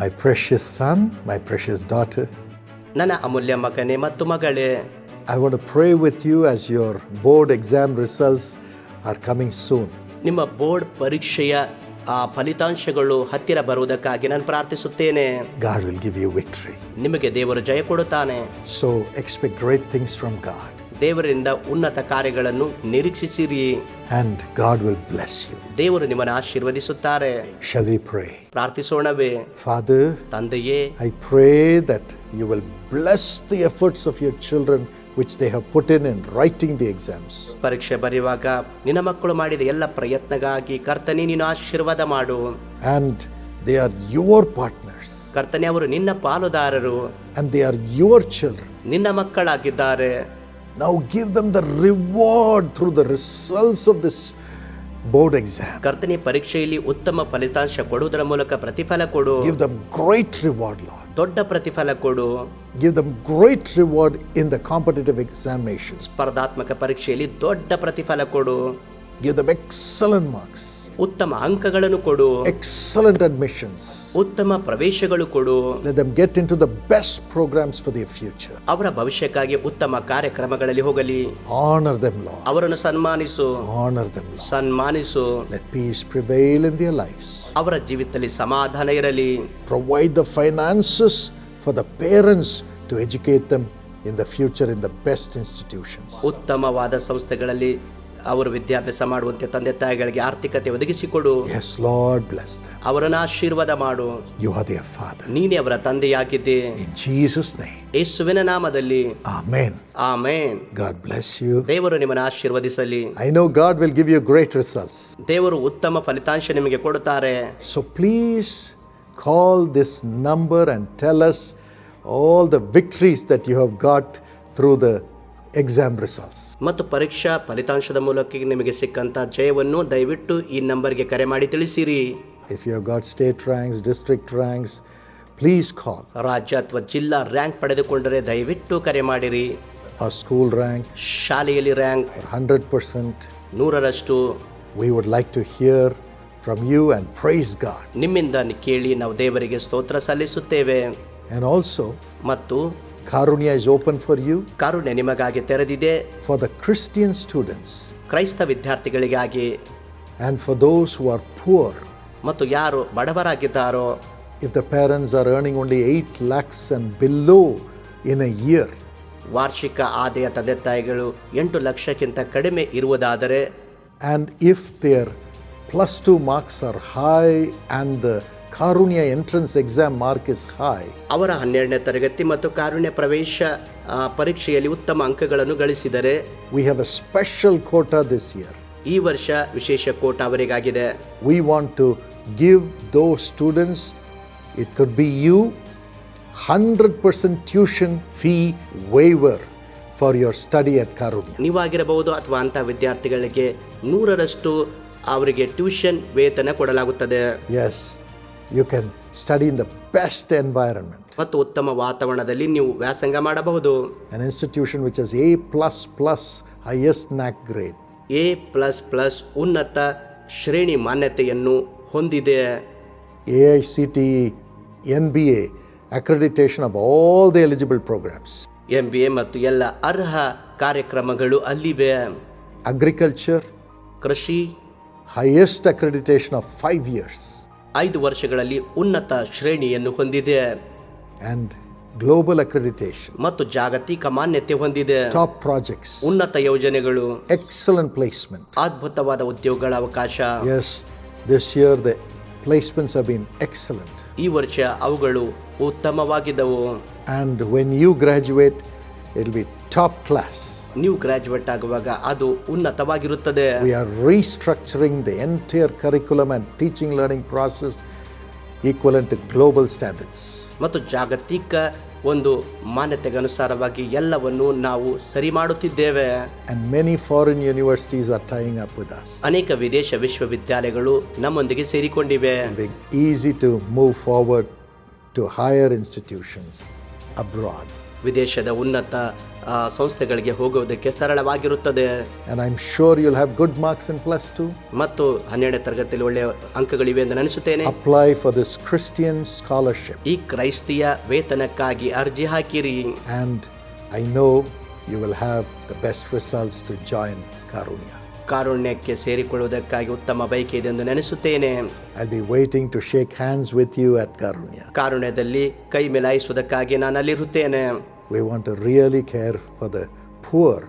My precious son, my precious daughter, ನನ್ನ ಅಮೂಲ್ಯ ಮಗನೇ ಮತ್ತು ಮಗಳೇ I want to pray with you as your board exam results are coming soon. ನಿಮ್ಮ board ಪರೀಕ್ಷೆಯ ಆ ಫಲಿತಾಂಶಗಳು ಹತ್ತಿರ ಬರುವುದಕ್ಕಾಗಿ ನಾನು ಪ್ರಾರ್ಥಿಸುತ್ತೇನೆ God will give you victory. ನಿಮಗೆ ದೇವರು ಜಯ ಕೊಡುತ್ತಾನೆ So expect great things from God, ದೇವರಿಂದ ಉನ್ನತ ಕಾರ್ಯಗಳನ್ನು ನಿರೀಕ್ಷಿಸಿರಿ and God will bless you. ದೇವರು ನಿಮ್ಮನ್ನು ಆಶೀರ್ವದಿಸುತ್ತಾರೆ Shall we pray? ಪ್ರಾರ್ಥಿಸೋಣವೇ ಫಾದರ್ ತಂದೆಯೇ I pray that you will bless the efforts of your children which they have put in in writing the exams. ಪರೀಕ್ಷೆ ಬರೆಯುವಾಗ ನಿನ್ನ ಮಕ್ಕಳು ಮಾಡಿದ ಎಲ್ಲ ಪ್ರಯತ್ನಗಾಗಿ ಕರ್ತನೆ ನೀನು ಆಶೀರ್ವಾದ ಮಾಡು And they are your partners, ಕರ್ತನೆ ಅವರು ನಿನ್ನ ಪಾಲುದಾರರು and they are your children. ನಿನ್ನ ಮಕ್ಕಳಾಗಿದ್ದಾರೆ Now give them the reward through the results of this board exam. ಕರ್ತನೆ ಪರೀಕ್ಷೆಯಲ್ಲಿ ಉತ್ತಮ ಫಲಿತಾಂಶ ಕೊಡುವುದರ ಮೂಲಕ ಪ್ರತಿಫಲ ಕೊಡು Give them great reward, Lord. ದೊಡ್ಡ ಪ್ರತಿಫಲ ಕೊಡು Give them great reward in the competitive examinations. ಸ್ಪರ್ಧಾತ್ಮಕ ಪರೀಕ್ಷೆಯಲ್ಲಿ ದೊಡ್ಡ ಪ್ರತಿಫಲ ಕೊಡು Give them excellent marks, ಉತ್ತಮ ಅಂಕಗಳನ್ನು ಕೊಡು. ಎಕ್ಸಲೆಂಟ್ ಅಡ್ಮಿಷನ್ಸ್ ಉತ್ತಮ ಪ್ರವೇಶಗಳು ಕೊಡು. Them get into the best programs for their future. ಅವರ ಭವಿಷ್ಯಕ್ಕಾಗಿ ಉತ್ತಮ ಕಾರ್ಯಕ್ರಮಗಳಲ್ಲಿ ಹೋಗಲಿ. ಆನರ್ ದೆಮ್ ಲಾ ಅವರನ್ನು ಸನ್ಮಾನಿಸು. Honour them law ಸನ್ಮಾನಿಸು. Let peace prevail in their lives. ಅವರ ಜೀವಿತದಲ್ಲಿ ಸಮಾಧಾನ ಇರಲಿ. Provide the finances for the parents to educate them in the future in the best institutions. ಉತ್ತಮವಾದ ಸಂಸ್ಥೆಗಳಲ್ಲಿ ಅವರು ವಿದ್ಯಾಭ್ಯಾಸ ಮಾಡುವಂತೆ ತಂದೆ ತಾಯಿಗಳಿಗೆ ಆರ್ಥಿಕತೆ ಒದಗಿಸಿಕೊಡು. ಲಾರ್ಡ್ ಬ್ಲೆಸ್ ಅವರನ್ನು ಆಶೀರ್ವಾದ ಮಾಡು. ಯು ಆರ್ ದೇರ್ ಫಾದರ್ ನೀನೇ ಅವರ ತಂದೆಯಾಗಿದ್ದೆ. ಇನ್ ಜೀಸಸ್ ನೇಮ್ ಯೇಸುವಿನ ನಾಮದಲ್ಲಿ. Amen amen God bless you ದೇವರು ನಿಮ್ಮನ್ನು ಆಶೀರ್ವದಿಸಲಿ. I know God will give you great results ದೇವರು ಉತ್ತಮ ಫಲಿತಾಂಶ ನಿಮಗೆ ಕೊಡುತ್ತಾರೆ. So please call this number and tell us all the victories that you have got through the exam results ಮತ್ತು ಪರೀಕ್ಷಾ ಫಲಿತಾಂಶದ ಮೂಲಕ ನಿಮಗೆ ಸಿಕ್ಕಂತ ಜಯವನ್ನು ದಯವಿಟ್ಟು ಈ ನಂಬರ್ಗೆ ಕರೆ ಮಾಡಿ ತಿಳಿಸಿರಿ. If you got state ranks district ranks please call ರಾಜ್ಯ ಅಥವಾ ಜಿಲ್ಲಾ ರ್ಯಾಂಕ್ ಪಡೆದುಕೊಂಡರೆ ದಯವಿಟ್ಟು ಕರೆ ಮಾಡಿರಿ. ಸ್ಕೂಲ್ ರ್ಯಾಂಕ್ ಶಾಲೆಯಲ್ಲಿ ರ್ಯಾಂಕ್ ಹಂಡ್ರೆಡ್ ಪರ್ಸೆಂಟ್ ನೂರರಷ್ಟು. We would like to hear from you and praise God ನಿಮ್ಮಿಂದ ಕೇಳಿ ನಾವು ದೇವರಿಗೆ ಸ್ತೋತ್ರ ಸಲ್ಲಿಸುತ್ತೇವೆ. ಆಲ್ಸೋ ಮತ್ತು Karunya is open for you Karunya ನಿಮಗಾಗಿ ತೆರೆದಿದೆ for the Christian students ಕ್ರೈಸ್ತ ವಿದ್ಯಾರ್ಥಿಗಳಿಗಾಗಿ and for those who are poor. ಮತ್ತು ಯಾರು ಬಡವರಾಗಿದ್ದಾರೋ If the parents are earning only 8 lakhs and below in a year, ವಾರ್ಷಿಕ ಆದಾಯ ತಂದೆ ತಾಯಿಗಳು ಎಂಟು ಲಕ್ಷಕ್ಕಿಂತ ಕಡಿಮೆ ಇರುವುದಾದರೆ and if their plus 2 marks are high and the Karunya entrance exam mark is high ಅವರ ಹನ್ನೆರಡನೇ ತರಗತಿ ಮತ್ತು ಕಾರುಣ್ಯ ಪ್ರವೇಶ ಪರೀಕ್ಷೆಯಲ್ಲಿ ಉತ್ತಮ ಅಂಕಗಳನ್ನು ಗಳಿಸಿದರೆ we have a special quota this year ಈ ವರ್ಷ ವಿಶೇಷ quota ಅವರಿಗಾಗಿದೆ. We want to give those students it could be you hundred percent tuition fee waiver for your study at Karunya ನೀವಾಗಿರಬಹುದು ಅಥವಾ ಅಂತಹ ವಿದ್ಯಾರ್ಥಿಗಳಿಗೆ ನೂರರಷ್ಟು ಅವರಿಗೆ ಟ್ಯೂಷನ್ ವೇತನ ಕೊಡಲಾಗುತ್ತದೆ. As you can study in the best environment ಮತ್ತು ಉತ್ತಮ ವಾತಾವರಣದಲ್ಲಿ ನೀವು ವ್ಯಾಸಂಗ ಮಾಡಬಹುದು. An institution which is A plus plus highest NAAC grade A plus plus ಉನ್ನತ ಶ್ರೇಣಿ ಮಾನ್ಯತೆಯನ್ನು ಹೊಂದಿದೆ. A I C T N B A accreditation of all the eligible programmes M B A ಮತ್ತು ಎಲ್ಲ ಅರ್ಹ ಕಾರ್ಯಕ್ರಮಗಳು ಅಲ್ಲಿವೆ. ಅಗ್ರಿಕಲ್ಚರ್ ಕೃಷಿ. Highest accreditation of five years ಐದು ವರ್ಷಗಳಲ್ಲಿ ಉನ್ನತ ಶ್ರೇಣಿಯನ್ನು ಹೊಂದಿದೆ. ಗ್ಲೋಬಲ್ ಅಕ್ರೆಡಿಟೇಷನ್ ಮತ್ತು ಜಾಗತಿಕ ಮಾನ್ಯತೆ ಹೊಂದಿದೆ. ಟಾಪ್ ಪ್ರಾಜೆಕ್ಟ್ಸ್ ಉನ್ನತ ಯೋಜನೆಗಳು. ಎಕ್ಸಲೆಂಟ್ ಪ್ಲೇಸ್ಮೆಂಟ್ ಅದ್ಭುತವಾದ ಉದ್ಯೋಗಗಳ ಅವಕಾಶ. ಎಸ್ ದಿಸ್ ಎಕ್ಸಲೆಂಟ್ ಈ ವರ್ಷ ಅವುಗಳು ಉತ್ತಮವಾಗಿದ್ದವು. And when you graduate it be top class ನೀವು ಗ್ರಾಜುಯೇಟ್ ಆಗುವಾಗ ಅದು ಉನ್ನತವಾಗಿರುತ್ತದೆ We are restructuring the entire curriculum and teaching learning process equivalent to global standards. ಮತ್ತು ಜಾಗತಿಕ ಒಂದು ಮಾನ್ಯತೆಗೆ ಅನುಸಾರವಾಗಿ ಎಲ್ಲವನ್ನು ನಾವು ಸರಿ ಮಾಡುತ್ತಿದ್ದೇವೆ And many foreign universities are tying up with us. ಅನೇಕ ವಿದೇಶ ವಿಶ್ವವಿದ್ಯಾಲಯಗಳು ನಮ್ಮೊಂದಿಗೆ ಸೇರಿಕೊಂಡಿವೆ easy be easy to move forward to higher institutions abroad. ವಿದೇಶದ ಉನ್ನತ ಸಂಸ್ಥೆಗಳಿಗೆ ಹೋಗುವುದಕ್ಕೆ ಸರಳವಾಗಿರುತ್ತದೆ. And I'm sure you'll have good marks in plus 2 ಮತ್ತು ಹನ್ನೆರಡನೇ ತರಗತಿಯಲ್ಲಿ ಒಳ್ಳೆಯ ಅಂಕಗಳಿವೆ ಎಂದು ನೆನೆಸುತ್ತೇನೆ. Apply for this Christian scholarship. ಈ ಕ್ರೈಸ್ತಿಯ ವೇತನಕ್ಕಾಗಿ ಅರ್ಜಿ ಹಾಕಿರಿ. And I know you will have the best results to join Karunya ಕಾರುಣ್ಯಕ್ಕೆ ಸೇರಿಕೊಳ್ಳುವುದಕ್ಕಾಗಿ ಉತ್ತಮ ಬೈಕ್ ಇದೆ ಎಂದು ನೆನೆಸುತ್ತೇನೆ. I be waiting to shake hands with you at Karunya. ಕಾರುಣ್ಯದಲ್ಲಿ ಕೈ ಮಿಲಾಯಿಸುವುದಕ್ಕಾಗಿ ನಾನು ಅಲ್ಲಿರುತ್ತೇನೆ we want to really care for the poor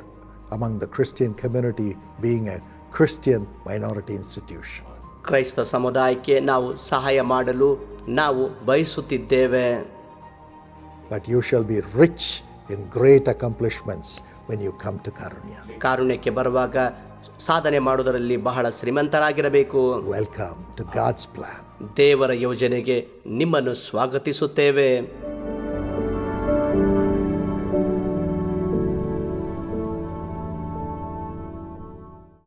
among the Christian community, being a Christian minority institution. ಕ್ರೈಸ್ತ ಸಮುದಾಯಕ್ಕೆ ನಾವು ಸಹಾಯ ಮಾಡಲು ನಾವು ಬಯಸುತ್ತಿದ್ದೇವೆ. But you shall be rich in great accomplishments when you come to Karunya ಕಾರುಣ್ಯಕ್ಕೆ ಬರುವಾಗ ಸಾಧನೆ ಮಾಡುವುದರಲ್ಲಿ ಬಹಳ ಶ್ರೀಮಂತರಾಗಿರಬೇಕು. ವೆಲ್ಕಮ್ ಟು ಗಾಡ್ಸ್ ಪ್ಲಾನ್ ದೇವರ ಯೋಜನೆಗೆ ನಿಮ್ಮನ್ನು ಸ್ವಾಗತಿಸುತ್ತೇವೆ.